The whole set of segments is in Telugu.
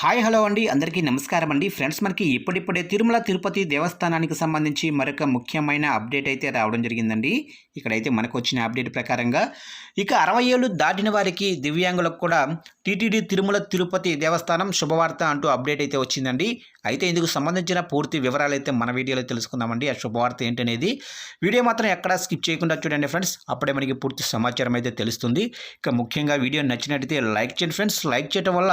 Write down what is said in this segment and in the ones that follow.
హాయ్ హలో అండి. అందరికీ నమస్కారం అండి. ఫ్రెండ్స్ మనకి ఇప్పుడిప్పుడే తిరుమల తిరుపతి దేవస్థానానికి సంబంధించి మరొక ముఖ్యమైన అప్డేట్ అయితే రావడం జరిగిందండి. ఇక్కడైతే మనకు వచ్చిన అప్డేట్ ప్రకారంగా ఇక అరవై ఏళ్ళు దాటిన వారికి దివ్యాంగులకు కూడా టీటీడీ తిరుమల తిరుపతి దేవస్థానం శుభవార్త అంటూ అప్డేట్ అయితే వచ్చిందండి. అయితే ఇందుకు సంబంధించిన పూర్తి వివరాలు అయితే మన వీడియోలో తెలుసుకుందామండి. ఆ శుభవార్త ఏంటనేది వీడియో మాత్రం ఎక్కడా స్కిప్ చేయకుండా చూడండి ఫ్రెండ్స్. అప్పుడే మనకి పూర్తి సమాచారం అయితే తెలుస్తుంది. ఇక ముఖ్యంగా వీడియో నచ్చినట్టయితే లైక్ చేయండి ఫ్రెండ్స్. లైక్ చేయడం వల్ల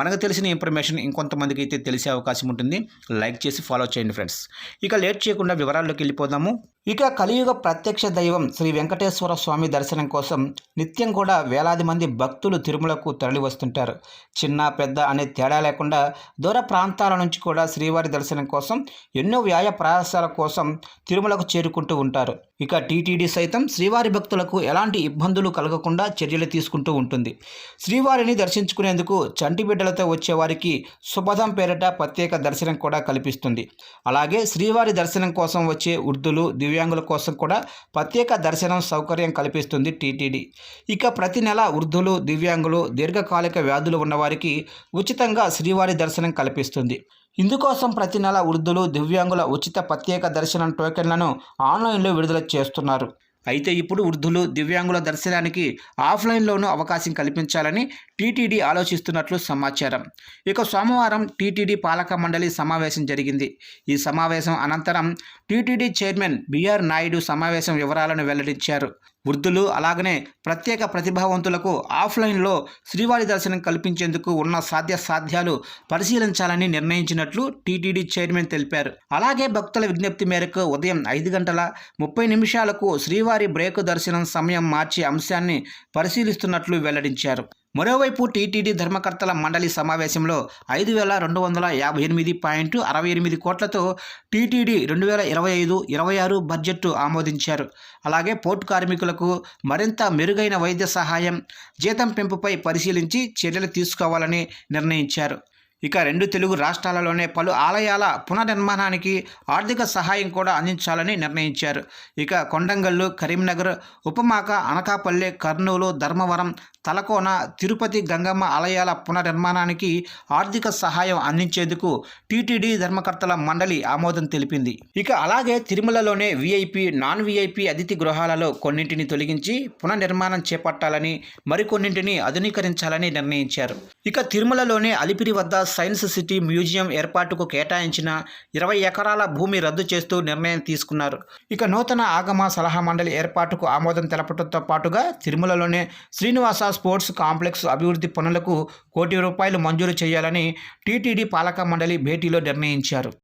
మనకు తెలిసిన ఇన్ఫర్మేషన్ ఇంకొంతమందికి అయితే తెలిసే అవకాశం ఉంటుంది. లైక్ చేసి ఫాలో చేయండి ఫ్రెండ్స్. ఇక లేట్ చేయకుండా వివరాల్లోకి వెళ్ళిపోదాము. ఇక కలియుగ ప్రత్యక్ష దైవం శ్రీ వెంకటేశ్వర స్వామి దర్శనం కోసం నిత్యం కూడా వేలాది మంది భక్తులు తిరుమలకు తరలి వస్తుంటారు. చిన్న పెద్ద అనే తేడా లేకుండా దూర ప్రాంతాల నుంచి కూడా శ్రీవారి దర్శనం కోసం ఎన్నో వ్యాయ ప్రయాసాల కోసం తిరుమలకు చేరుకుంటూ ఉంటారు. ఇక టీటీడీ సైతం శ్రీవారి భక్తులకు ఎలాంటి ఇబ్బందులు కలగకుండా చర్యలు తీసుకుంటూ ఉంటుంది. శ్రీవారిని దర్శించుకునేందుకు చంటి బిడ్డలతో వచ్చేవారికి శుభదం పేరిట ప్రత్యేక దర్శనం కూడా కల్పిస్తుంది. అలాగే శ్రీవారి దర్శనం కోసం వచ్చే వృద్ధులు దివ్యాంగుల కోసం కూడా ప్రత్యేక దర్శనం సౌకర్యం కల్పిస్తుంది టీటీడీ. ఇక ప్రతి నెల వృద్ధులు దివ్యాంగులు దీర్ఘకాలిక వ్యాధులు ఉన్నవారికి ఉచితంగా శ్రీవారి దర్శనం కల్పిస్తుంది. ఇందుకోసం ప్రతి నెల వృద్ధులు దివ్యాంగుల ఉచిత ప్రత్యేక దర్శనం టోకెన్లను ఆన్లైన్లో విడుదల చేస్తున్నారు. అయితే ఇప్పుడు వృద్ధులు దివ్యాంగుల దర్శనానికి ఆఫ్లైన్లోనూ అవకాశం కల్పించాలని టీటీడీ ఆలోచిస్తున్నట్లు సమాచారం. ఇక సోమవారం టీటీడీ పాలక మండలి సమావేశం జరిగింది. ఈ సమావేశం అనంతరం టీటీడీ చైర్మన్ బిఆర్ నాయుడు సమావేశం వివరాలను వెల్లడించారు. వృద్ధులు అలాగనే ప్రత్యేక ప్రతిభావంతులకు ఆఫ్లైన్లో శ్రీవారి దర్శనం కల్పించేందుకు ఉన్న సాధ్య సాధ్యాలు పరిశీలించాలని నిర్ణయించినట్లు టీటీడీ చైర్మన్ తెలిపారు. అలాగే భక్తుల విజ్ఞప్తి మేరకు ఉదయం ఐదు గంటల ముప్పై నిమిషాలకు శ్రీవారి బ్రేక్ దర్శనం సమయం మార్చే అంశాన్ని పరిశీలిస్తున్నట్లు వెల్లడించారు. మరోవైపు టీటీడీ ధర్మకర్తల మండలి సమావేశంలో ఐదు వేల రెండు వందల యాభై ఎనిమిది పాయింట్ అరవై ఎనిమిది కోట్లతో టీటీడీ రెండు వేల ఇరవై ఐదు ఇరవై ఆరు బడ్జెట్ ఆమోదించారు. అలాగే పోర్టు కార్మికులకు మరింత మెరుగైన వైద్య సహాయం జీతం పెంపుపై పరిశీలించి చర్యలు తీసుకోవాలని నిర్ణయించారు. ఇక రెండు తెలుగు రాష్ట్రాలలోనే పలు ఆలయాల పునర్నిర్మాణానికి ఆర్థిక సహాయం కూడా అందించాలని నిర్ణయించారు. ఇక కొండంగల్లు కరీంనగర్ ఉపమాక అనకాపల్లె కర్నూలు ధర్మవరం తలకోన తిరుపతి గంగమ్మ ఆలయాల పునర్నిర్మాణానికి ఆర్థిక సహాయం అందించేందుకు టీటీడీ ధర్మకర్తల మండలి ఆమోదం తెలిపింది. ఇక అలాగే తిరుమలలోనే విఐపి నాన్ విఐపి అతిథి గృహాలలో కొన్నింటిని తొలగించి పునర్నిర్మాణం చేపట్టాలని మరికొన్నింటిని ఆధునీకరించాలని నిర్ణయించారు. ఇక తిరుమలలోనే అలిపిరి వద్ద సైన్స్ సిటీ మ్యూజియం ఏర్పాటుకు కేటాయించిన ఇరవై ఎకరాల భూమి రద్దు చేస్తూ నిర్ణయం తీసుకున్నారు. ఇక నూతన ఆగమ సలహా మండలి ఏర్పాటుకు ఆమోదం తెలపడంతో పాటుగా తిరుమలలోనే శ్రీనివాస స్పోర్ట్స్ కాంప్లెక్స్ అభివృద్ధి పనులకు కోటి రూపాయలు మంజూరు చేయాలని టీటీడీ పాలక మండలి భేటీలో నిర్ణయించారు.